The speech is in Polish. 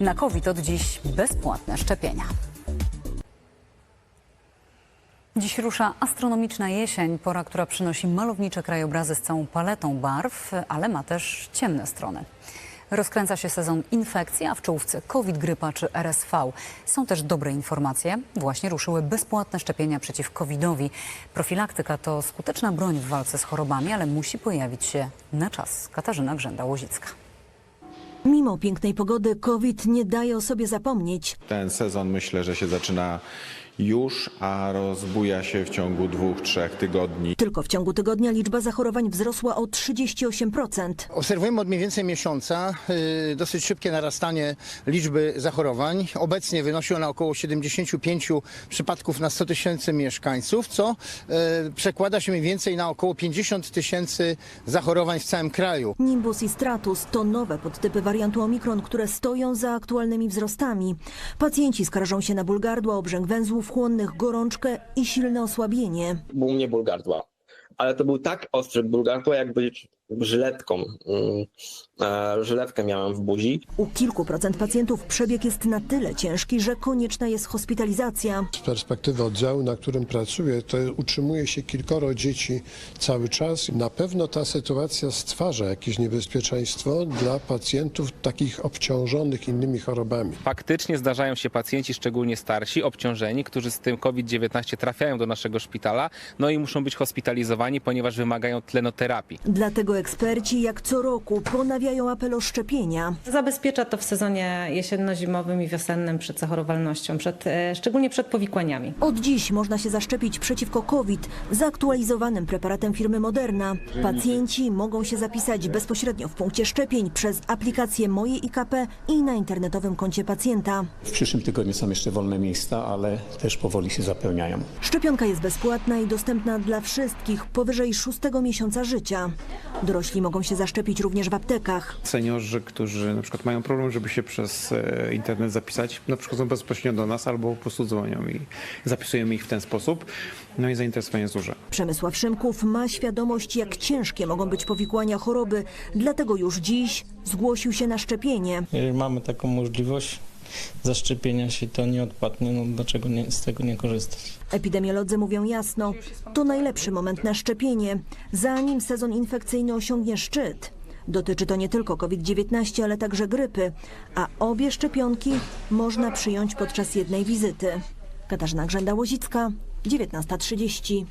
Na COVID od dziś bezpłatne szczepienia. Dziś rusza astronomiczna jesień, pora, która przynosi malownicze krajobrazy z całą paletą barw, ale ma też ciemne strony. Rozkręca się sezon infekcji, a w czołówce COVID, grypa czy RSV. Są też dobre informacje. Właśnie ruszyły bezpłatne szczepienia przeciw COVID-owi. Profilaktyka to skuteczna broń w walce z chorobami, ale musi pojawić się na czas. Katarzyna Grzęda-Łozicka. Mimo pięknej pogody COVID nie daje o sobie zapomnieć. Ten sezon myślę, że się zaczyna już, a rozbuja się w ciągu dwóch, trzech tygodni. Tylko w ciągu tygodnia liczba zachorowań wzrosła o 38%. Obserwujemy od mniej więcej miesiąca y, dosyć szybkie narastanie liczby zachorowań. Obecnie wynosi ona około 75 przypadków na 100 tysięcy mieszkańców, co y, przekłada się mniej więcej na około 50 tysięcy zachorowań w całym kraju. Nimbus i Stratus to nowe podtypy wariantu Omikron, które stoją za aktualnymi wzrostami. Pacjenci skarżą się na ból gardła, obrzęk węzłów chłonnych, gorączkę i silne osłabienie. był mnie ból gardła. Ale to był tak ostry ból gardła, jakby żyletką. mm, e, Żyletkę miałem w buzi. U kilku procent pacjentów przebieg jest na tyle ciężki, że konieczna jest hospitalizacja. Z perspektywy oddziału, na którym pracuję, to utrzymuje się kilkoro dzieci cały czas. Na pewno ta sytuacja stwarza jakieś niebezpieczeństwo dla pacjentów takich obciążonych innymi chorobami. Faktycznie zdarzają się pacjenci, szczególnie starsi, obciążeni, którzy z tym COVID-19 trafiają do naszego szpitala, no i muszą być hospitalizowani, ponieważ wymagają tlenoterapii. Dlatego eksperci jak co roku ponawiają apel o szczepienia. Zabezpiecza to w sezonie jesienno-zimowym i wiosennym przed zachorowalnością, przed, e, szczególnie przed powikłaniami. Od dziś można się zaszczepić przeciwko COVID zaktualizowanym preparatem firmy Moderna. Pacjenci mogą się zapisać bezpośrednio w punkcie szczepień przez aplikację Moje IKP i na internetowym koncie pacjenta. W przyszłym tygodniu są jeszcze wolne miejsca, ale też powoli się zapełniają. Szczepionka jest bezpłatna i dostępna dla wszystkich powyżej szóstego miesiąca życia. Dorośli mogą się zaszczepić również w aptekach. seniorzy, którzy na przykład mają problem, żeby się przez e, internet zapisać, no przychodzą bezpośrednio do nas albo po prostu dzwonią i zapisujemy ich w ten sposób. No i zainteresowanie jest duże. Przemysław Szymków ma świadomość, jak ciężkie mogą być powikłania choroby, dlatego już dziś zgłosił się na szczepienie. Jeżeli mamy taką możliwość zaszczepienia się, to nie odpadnie, no dlaczego nie, z tego nie korzystać? Epidemiolodzy mówią jasno, to najlepszy moment na szczepienie, zanim sezon infekcyjny osiągnie szczyt. Dotyczy to nie tylko COVID-19, ale także grypy, a obie szczepionki można przyjąć podczas jednej wizyty. Katarzyna Grzęda-Łozicka, 19.30.